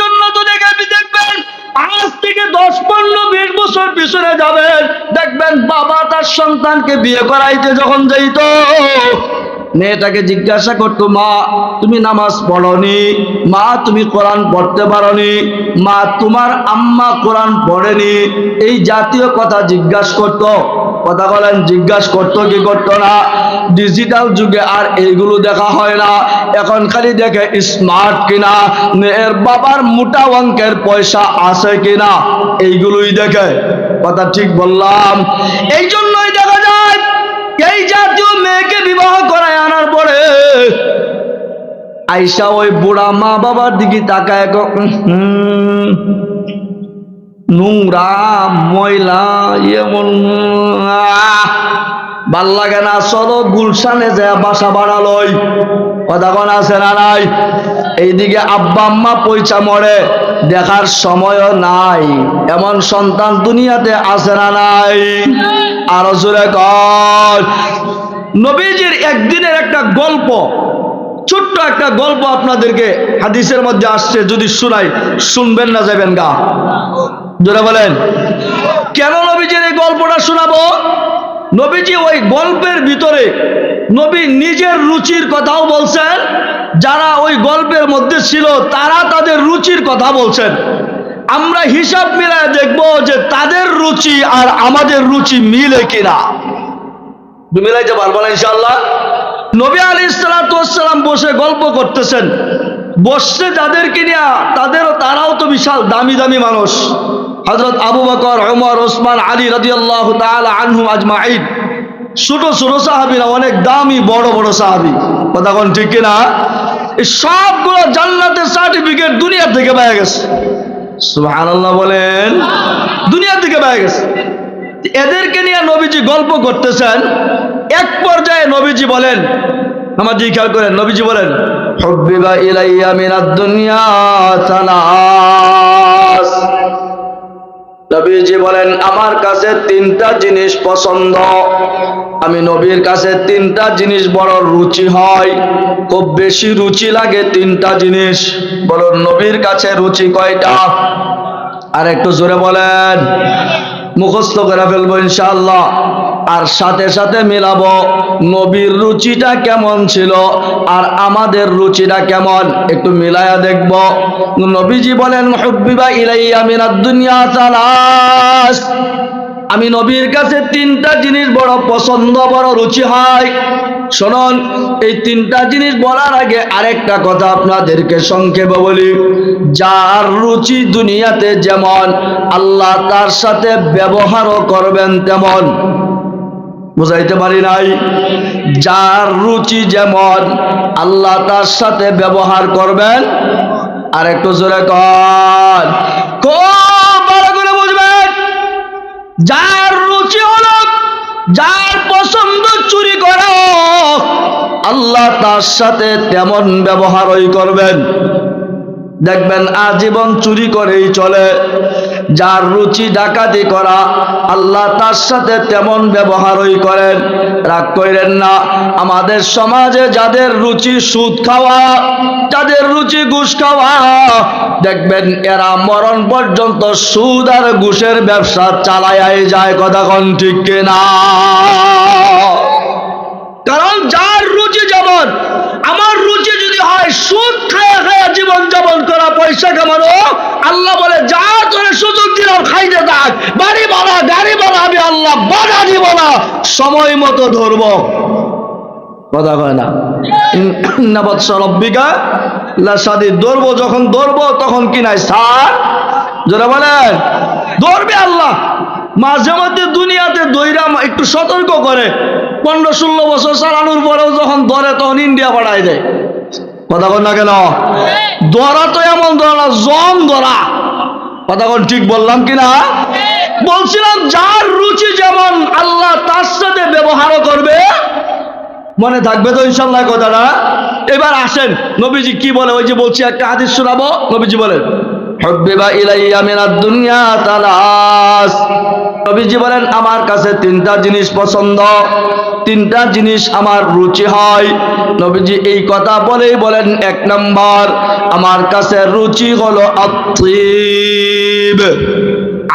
জন্য তো দেখে দেখবেন, আজ থেকে দশ, পনেরো, বিশ বছর পিছনে যাবেন। দেখবেন বাবা তার সন্তানকে বিয়ে করাইতে যখন যাইত মেয়েটাকে জিজ্ঞাসা করতো, মা, তুমি নামাজ পড়নি? মা, তুমি কোরআন পড়তে পারনি? মা, তোমার আম্মা কোরআন পড়েনি? এই জাতীয় কথা জিজ্ঞাসা করতো। কথা বলেন, জিজ্ঞাসা করতো কি করতো না? ডিজিটাল যুগে আর এইগুলো দেখা হয় না। এখন খালি দেখে, স্মার্ট কিনা? মেয়ের বাবার মোটা অঙ্কের পয়সা আছে কিনা? এইগুলোই দেখে। কথা ঠিক বললাম। এই জন্যই দেখা যায়, এই জাতীয় মেয়েকে বিবাহ পরে আইসা ওই বুড়া মা বাবার দিকে তাকায় ক, "হুম, নোংরা ময়লা এমন ভালো লাগে না চলো গুলশানে যায় বাসা বাড়ালই। কথা আছে না নাই? এইদিকে আব্বা আম্মা পয়সা মরে দেখার সময়ও নাই। এমন সন্তান দুনিয়াতে আছে না নাই? আরও জোরে কর নবীজির একদিনের একটা গল্প ছোট্ট একটা গল্প আপনাদেরকে হাদিসের মধ্যে আসছে, যদি শুনাই শুনবেন না যাবেন গা। জোরে বলেন। কেন নবীজির এই গল্পটা শোনাবো? নবীজি ওই গল্পের ভিতরে নবী নিজের রুচির কথাও বলছেন, যারা ওই গল্পের মধ্যে ছিল, তারা তাদের রুচির কথা বলছেন। আমরা হিসাব মিলায় দেখব যে তাদের রুচি আর আমাদের রুচি মিলে কিনা। মিলাইতে পারব না ইনশাল্লাহ নবী আলী ইসলাতাম বসে গল্প করতেছেন। বসছে যাদেরকে নিয়ে, তাদেরও তারাও তো বিশাল দামি দামি মানুষ। হজরত আবু বকর ওমর ওসমান, আলী রাজি আল্লাহ আনহু আজমাইন ছোট ছোট সাহাবিরা, অনেক দামি, বড় বড় সাহাবি। কথা কোন ঠিক কিনা? এই সবগুলো জান্নাতের সার্টিফিকেট দুনিয়া থেকে পেয়ে গেছে। সুবহানাল্লাহ বলেন দুনিয়া থেকে পেয়ে গেছে। এদেরকে নিয়ে নবীজি গল্প করতেছেন। এক পর্যায়ে নবীজি বলেন আমার জি খেয়াল করেন, নবীজি বলেন দুনিয়া সালাস নবীজি বলেন, আমার কাছে তিনটা জিনিস পছন্দ। আমি নবীর কাছে তিনটা জিনিস বড় রুচি হয়। খুব বেশি রুচি লাগে তিনটা জিনিস। বলুন, নবীর কাছে রুচি কয়টা? আর একটু জোরে বলেন মুখস্থ করে ফেলব ইনশাআল্লাহ। আর সাথে সাথে মিলাবো নবীর রুচিটা কেমন ছিল আর আমাদের রুচিটা কেমন? একটু মিলায়া দেখব। নবীজি বলেন, হুব্বিবা ইলাইয়া মিনাদ দুনিয়া তালাস আমি নবীর কাছে তিনটা জিনিস বড় পছন্দ, বড় রুচি হয়। শুনুন, এই তিনটা জিনিস বলার আগে আরেকটা কথা আপনাদেরকে সংক্ষেপে বলি। যার রুচি দুনিয়াতে যেমন, আল্লাহ তার সাথে ব্যবহারও করবেন তেমন। বুঝাইতে পারি নাই? যার রুচি যেমন, আল্লাহ তার সাথে ব্যবহার করবেন। আর একটু জোরে কর যার পছন্দ চুরি করা আল্লাহ তার সাথে তেমন ব্যবহারই করবেন। দেখবেন আজীবন চুরি করেই চলে। যার রুচি ডাকাতি করা, আল্লাহ তার সাথে তেমন ব্যবহারই করেন। রাগ করেন না, আমাদের সমাজে যাদের রুচি সুদ খাওয়া, যাদের রুচি ঘুষ খাওয়া, দেখবেন এরা মরণ পর্যন্ত সুদ আর ঘুষের ব্যবসা চালায় যায়, কথা কন ঠিক কিনা? কারণ যার রুচি যেমন, আমার রুচি যদি হয় সুদ করা পয়সা কামানো, আল্লাহ বলে, যা তোরে সুযোগ দিলাম, খাইতে থাক। বাড়ি বাড়া গাড়ি বাড়া আমি আল্লাহ বাধা দিব না সময় মতো ধরবো। কথা কয় না? লাসাদি যখন তখন কি নাই? সার যারা দৌড়বে আল্লাহ। মাঝে মধ্যে দুনিয়াতে দৈরা একটু সতর্ক করে। পনেরো ষোলো বছর চালানোর পরেও যখন ধরে, তখন ইন্ডিয়া পাঠায় দেয়। কথা কন না কেন? ধরা তো এমন ধরা না, জম কথা কন ঠিক বললাম কিনা? বলছিলাম, যার রুচি যেমন আল্লাহ তার সাথে ব্যবহারও করবে, মনে থাকবে তো ইনশাল্লাহ কথাটা। এবার আসেন, নবীজি কি বলে? ওই যে বলছি, একটা হাদিস শোনাবো, নবীজি বলেন দুনিয়া তালাস। নবীজি বলেন, আমার কাছে তিনটা জিনিস পছন্দ। তিনটা জিনিস আমার রুচি হয়। নবীজি এই কথা বলেই বলেন, এক নাম্বার, আমার কাছে রুচি হলো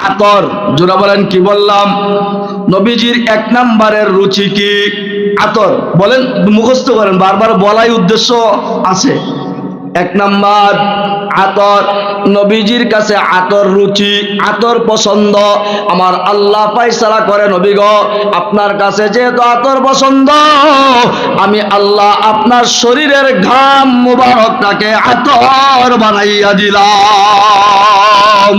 আতর, জোরা বলেন, কি বললাম? নবীজির এক নাম্বারের রুচি কি? আতর, বলেন, মুখস্থ করেন, বারবার বলাই উদ্দেশ্য আছে। এক নাম্বার, আতর। নবীজির কাছে আতর রুচি, আতর পছন্দ। আমার আল্লাহ পাইসালা করে নবীগ আপনার কাছে যেহেতু আতর পছন্দ, আমি আল্লাহ আপনার শরীরের ঘাম মুবারকটাকে আতর বানাইয়া দিলাম।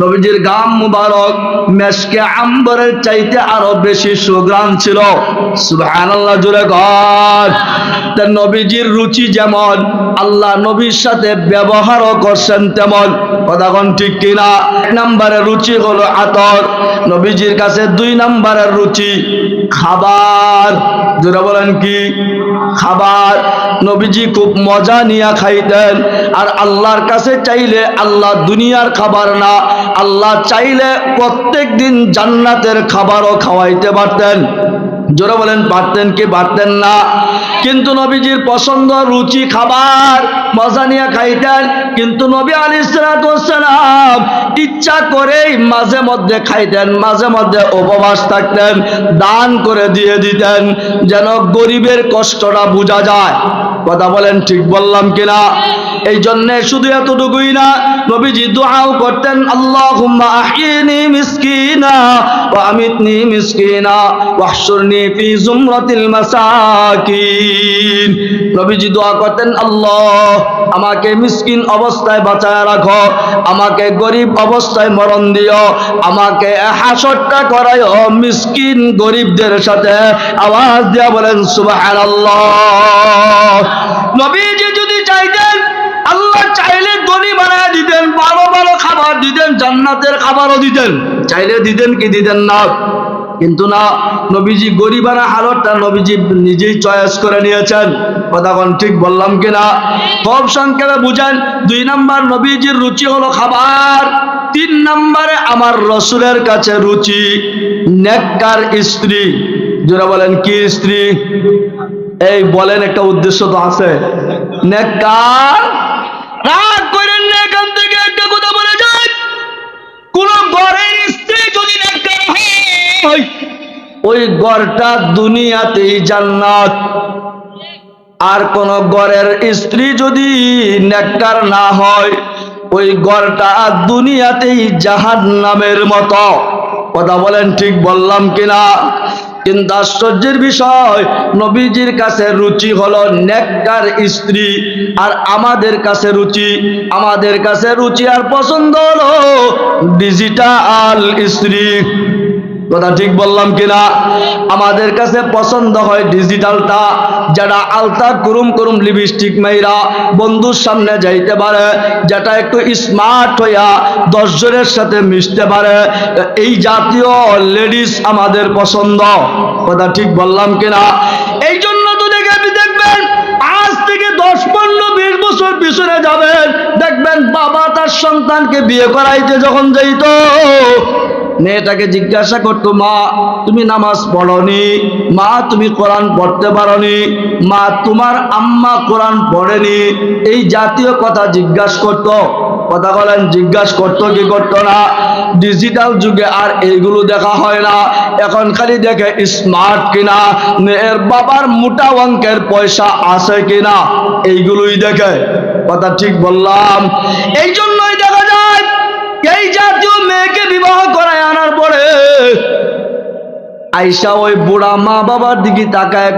নবীজির গাম মুবারক মেশকে আম্বরের চাইতে আরও বেশি সুগ্রাম ছিল। সুবহানাল্লাহ জুড়ে ঘর তা নবীজির রুচি যেমন, আল্লাহ নবীর সাথে ব্যবহারও করছেন তেমন। কথাগণ ঠিক কিনা? এক নম্বরের রুচি হলো আতর। নবীজির কাছে দুই নম্বরের রুচি খাবার। যেটা বলেন কি? খাবার। নবীজি খুব মজা নিয়া খাইতেন। আর আল্লাহর কাছে চাইলে আল্লাহ দুনিয়ার খাবার না, আল্লাহ চাইলে প্রত্যেক দিন জান্নাতের খাবারও খাওয়াইতে পারতেন। জোরে বলেন পারতেন কি পারতেন না? কিন্তু নবীজির পছন্দ রুচি খাবার, মজা নিয়ে খাইতেন। কিন্তু নবী আলী সালাম ইচ্ছা করেই মাঝে মধ্যে খাইতেন, মাঝে মধ্যে উপবাস থাকতেন, দান করে দিয়ে দিতেন, যেন গরিবের কষ্টটা বোঝা যায়। কথা বলেন ঠিক বললাম কিনা? এই জন্যে শুধু এতটুকুই না, নবীজি দোয়াও করতেন, আল্লাহুম্মা আহিনি মিসকিনা ওয়া আমিতনি মিসকিনা ওয়াহশুরনি ফি জুমরাতিল মাসাকিন। নবীজি দোয়া করতেন, আল্লাহ, আমাকে মিসকিন অবস্থায় বাঁচায় রাখো, আমাকে গরিব অবস্থায় মরণ দিও, আমাকে হাসরটা করাইও মিসকিন গরিবদের সাথে। আওয়াজ দিয়া বলেন, সুবহানাল্লাহ। নবীজি যদি চাইতেন দিতেন, ভালো ভালো খাবার দিতেন, জান্নাতের খাবারও দিতেন। চাইলে দিতেন কি দিতেন না। কিন্তু না, নবীজি গরিবানা হালতটা নবীজি নিজেই চয়েস করে নিয়েছেন। কথাখন ঠিক বললাম কিনা? খুব সংক্ষেপে বুঝেন, দুই নাম্বার নবীজির রুচি হলো খাবার, তিন নম্বরে আমার রসুলের কাছে রুচি, নেককার স্ত্রী। যারা বলেন, কি স্ত্রী? এই বলেন একটা উদ্দেশ্য তো আছে। নেককার রাগ করেন না, এখান থেকে একটা কথা বলে যায় কোন ঘরের স্ত্রী যদি ওই ঘরটা দুনিয়াতেই জান্নাত। আর কোন ঘরের স্ত্রী যদি নেককার না হয়, ওই ঘরটা দুনিয়াতেই জাহান নামের মতো। কথা বলেন ঠিক বললাম কিনা? কিন্তু আশ্চর্যের বিষয়, নবীজির কাছে রুচি হলো নেককার স্ত্রী, আর আমাদের কাছে রুচি, আমাদের কাছে রুচি আর পছন্দ হলো ডিজিটাল স্ত্রী। কথা ঠিক বললাম কিনা? আমাদের কাছে পছন্দ হয় ডিজিটালটা যারা আলতা কুরুম কুরুম লিপস্টিক মাইরা বন্ধুর সামনে যাইতে পারে, যেটা একটু স্মার্ট হইয়া দশজনের সাথে মিশতে পারে। এই জাতীয় লেডিস আমাদের পছন্দ। কথা ঠিক বললাম কিনা? এই জন্য তো দেখে দেখবেন, আজ থেকে দশ, পনেরো, বিশ বছর পিছনে যাবেন। দেখবেন বাবা তার সন্তানকে বিয়ে করাইতে যখন যাইতো মেয়েটাকে জিজ্ঞাসা করতো, মা, তুমি নামাজ পড়নি? মা, তুমি কোরআন পড়তে পারনি? মা, তোমার আম্মা কোরআন পড়েনি? এই জাতীয় কথা জিজ্ঞাসা করতো। কথা বলেন, জিজ্ঞাসা করতো কি করতো না? ডিজিটাল যুগে আর এইগুলো দেখা হয় না। এখন খালি দেখে স্মার্ট কিনা? মেয়ের বাবার মোটা অঙ্কের পয়সা আছে কিনা? এইগুলোই দেখে। কথা ঠিক বললাম। এই জন্যই দেখা এই জাতীয় মেয়েকে বিবাহ করায় আনার পরে আইসা ওই বুড়া মা বাবার দিকে তাকায়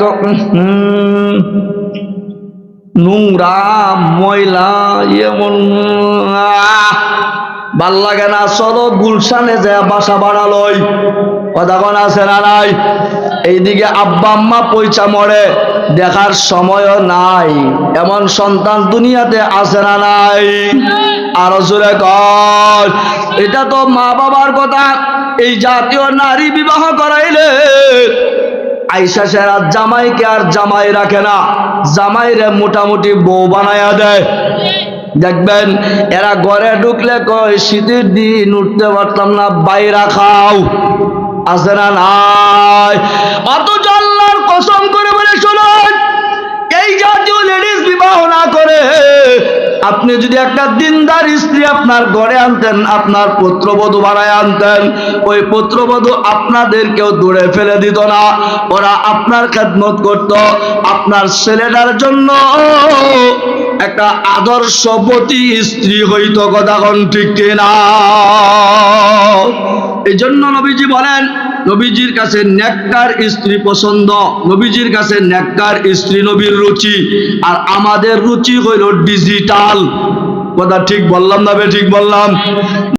নোংরা ময়লা এমন ভালো লাগে না, চলো গুলশানে যায় বাসা বাড়ালই কথা কোন, আছে না নাই? এইদিকে আব্বা আম্মা পয়সা মরে। দেখার সময়ও নাই। এমন সন্তান দুনিয়াতে আছে না নাই? আরও জোরে এটা তো মা বাবার কথা। এই জাতীয় নারী বিবাহ করাইলে আইসা সেরা জামাইকে আর জামাই রাখে না। জামাইরে মোটামুটি বউ বানায়া দেয়। দেখবেন, এরা ঘরে ঢুকলে কয়, শীতের দিন উঠতে পারতাম না, বাইরা খাও। আছে না নাই? অথচ আল্লাহর কসম করে বলে শুনুন এই জাতীয় লেডিস বিবাহ না করে আপনি যদি একটা দিনদার স্ত্রী আপনার ঘরে আনতেন, আপনার পুত্রবধূ বাড়ায় আনতেন, ওই পুত্রবধূ আপনাদেরকেও দূরে ফেলে দিত না। ওরা আপনার খেদমত করত, আপনার ছেলেটার জন্য একটা আদর্শবতী স্ত্রী হইত, কথা কোন ঠিক কিনা? এই জন্য নবীজি বলেন নবীজির কাছে নেককার স্ত্রী পছন্দ। নবীজির কাছে নেককার স্ত্রী নবীর রুচি। আর আমাদের রুচি হইল ডিজিটাল কথা ঠিক বললাম না বে, ঠিক বললাম?